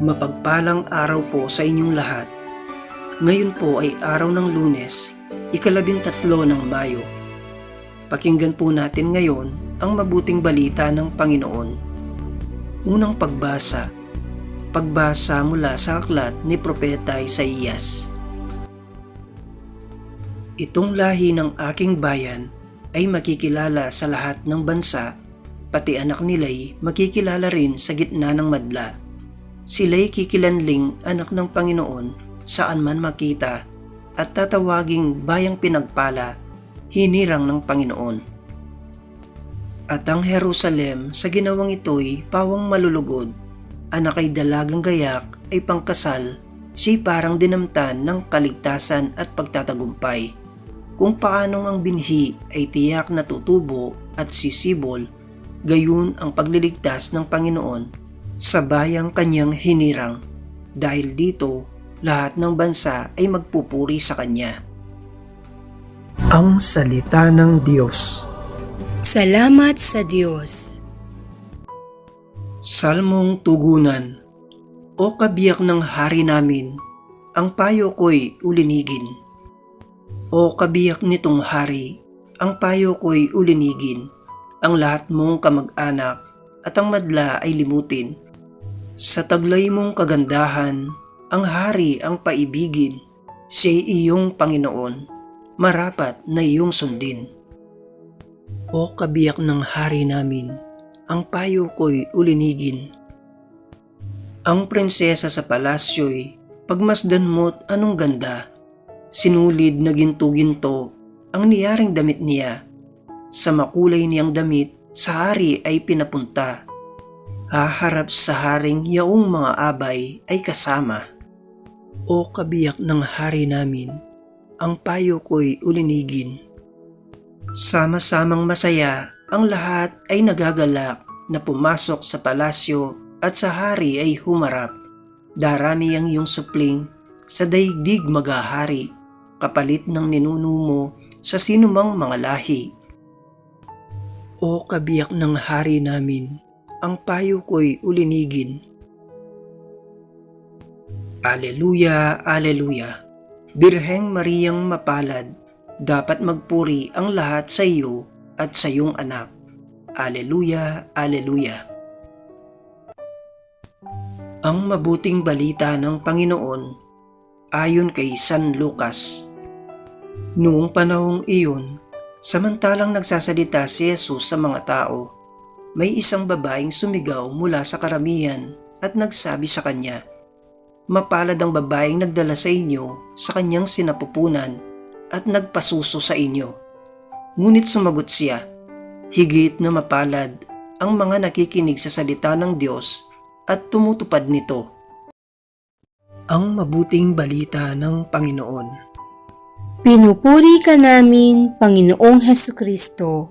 Mapagpalang araw po sa inyong lahat. Ngayon po ay araw ng lunes, ikalabintatlo ng Mayo. Pakinggan po natin ngayon ang mabuting balita ng Panginoon. Unang pagbasa. Pagbasa mula sa aklat ni Propeta Isaías. Itong lahi ng aking bayan ay makikilala sa lahat ng bansa, pati anak nila'y makikilala rin sa gitna ng madla. Sila'y kikilanling anak ng Panginoon saan man makita at tatawaging bayang pinagpala, hinirang ng Panginoon. At ang Jerusalem sa ginawang ito'y pawang malulugod, anak ay dalagang gayak ay pangkasal, si parang dinamtan ng kaligtasan at pagtatagumpay. Kung paanong ang binhi ay tiyak na tutubo at sisibol, gayon ang pagliligtas ng Panginoon sa bayang kanyang hinirang. Dahil dito, lahat ng bansa ay magpupuri sa kanya. Ang Salita ng Diyos Salamat sa Diyos. Salmong Tugunan O kabiyak ng hari namin, ang payo ko'y ulinigin. O kabiyak nitong hari, ang payo ko'y ulinigin, ang lahat mong kamag-anak at ang madla ay limutin. Sa taglay mong kagandahan, ang hari ang paibigin, siya'y iyong Panginoon, marapat na iyong sundin. O kabiyak ng hari namin, ang payo ko'y ulinigin. Ang prinsesa sa palasyo'y pagmasdan mo't anong ganda, sinulid na ginto-ginto ang niyaring damit niya. Sa makulay niyang damit, sa hari ay pinapunta. Haharap sa haring yaong mga abay ay kasama. O kabiyak ng hari namin, ang payo ko'y ulinigin. Sama-samang masaya, ang lahat ay nagagalak na pumasok sa palasyo at sa hari ay humarap. Darami ang iyong supling, sa daigdig magahari, kapalit ng ninuno mo sa sinumang mga lahi. O kabiyak ng hari namin, ang payo ko'y ulinigin. Aleluya, Aleluya. Birheng Mariyang mapalad, dapat magpuri ang lahat sa iyo at sa iyong anak. Aleluya, Aleluya. Ang mabuting balita ng Panginoon ayon kay San Lucas. Noong panahong iyon, samantalang nagsasalita si Jesus sa mga tao, may isang babaeng sumigaw mula sa karamihan at nagsabi sa kanya, Mapalad ang babaeng nagdala sa inyo sa kanyang sinapupunan at nagpasuso sa inyo. Ngunit sumagot siya, higit na mapalad ang mga nakikinig sa salita ng Diyos at tumutupad nito. Ang mabuting balita ng Panginoon. Pinupuri ka namin, Panginoong Heso Kristo.